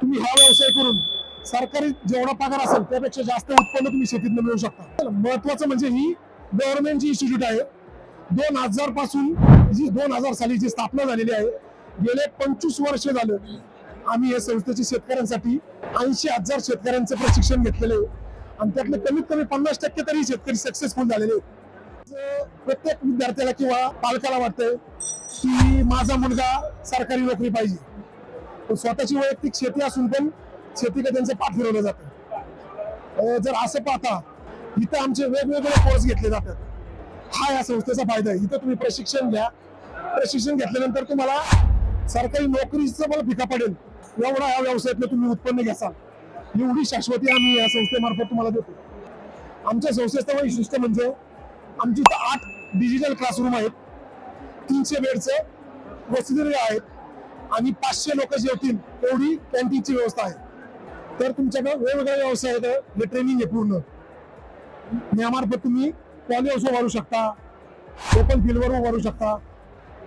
तुम्ही हा व्यवसाय करून सरकारी जेवढा पगार असेल त्यापेक्षा जास्त उत्पन्न तुम्ही शेतीतनं मिळू शकता. महत्वाचं म्हणजे ही गव्हर्नमेंटची इन्स्टिट्यूट आहे दोन हजारपासून जी दोन हजार साली जी स्थापना झालेली आहे गेले पंचवीस वर्ष झालं आम्ही या संस्थेची शेतकऱ्यांसाठी ऐंशी हजार शेतकऱ्यांचं प्रशिक्षण घेतलेलं आहे. आणि त्यातले कमीत कमी पन्नास टक्के तरी शेतकरी सक्सेसफुल झालेले आहेत. प्रत्येक विद्यार्थ्याला किंवा पालकाला वाटतंय की माझा मुलगा सरकारी नोकरी पाहिजे. स्वतःची वैयक्तिक शेती असून पण शेतीकडे त्यांचं पाठ फिरवलं जातं. जर असं पाहता इथं आमचे वेगवेगळे कोर्स घेतले जातात. हा या संस्थेचा फायदा आहे. इथं तुम्ही प्रशिक्षण घ्या. प्रशिक्षण घेतल्यानंतर तुम्हाला सरकारी नोकरीचं मला फिका पडेल. एवढा या व्यवसायातलं तुम्ही उत्पन्न घ्यासाल. एवढी शाश्वती आम्ही या संस्थेमार्फत तुम्हाला देतो. आमच्या संस्थेचं वैशिष्ट्य म्हणजे आमची इथं आठ डिजिटल क्लासरूम आहेत. तीनशे बेडचे वसतिगृह आहेत. आणि पाचशे लोक जेवतील एवढी कॅन्टीनची व्यवस्था आहे. तर तुमच्याकडे वेगवेगळ्या व्यवसाय आहेत हे ट्रेनिंग आहे पूर्ण. नियमार्फत तुम्ही पॉली हाऊस उभारू शकता ओपन फील्डवर उभारू शकता.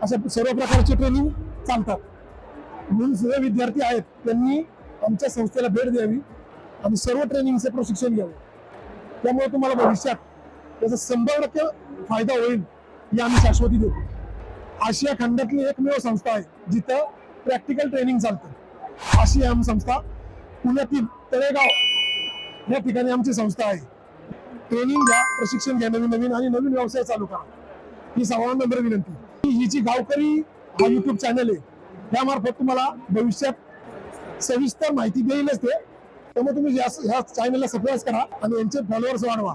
अशा सर्व प्रकारचे ट्रेनिंग चालतात. म्हणून सगळे विद्यार्थी आहेत त्यांनी आमच्या संस्थेला भेट द्यावी आणि सर्व ट्रेनिंगचे प्रशिक्षण घ्यावं. त्यामुळे तुम्हाला भविष्यात त्याचा शंभर टक्के फायदा होईल ही आम्ही शाश्वती देतो आशिया खंडातली एकमेव संस्था आहे जिथं प्रॅक्टिकल ट्रेनिंग चालतं. अशी आम संस्था पुण्यातील तळेगाव या ठिकाणी आमची संस्था आहे. ट्रेनिंग घ्या प्रशिक्षण घ्या नवीन नवीन आणि नवीन व्यवसाय चालू करा. ही सर्वांना नम्र विनंती. ही ही जी गावकरी हा युट्यूब चॅनल आहे त्यामार्फत तुम्हाला भविष्यात सविस्तर माहिती देईलच ते. त्यामुळे तुम्ही या ह्या चॅनलला सबस्क्राईब करा आणि यांचे फॉलोअर्स वाढवा.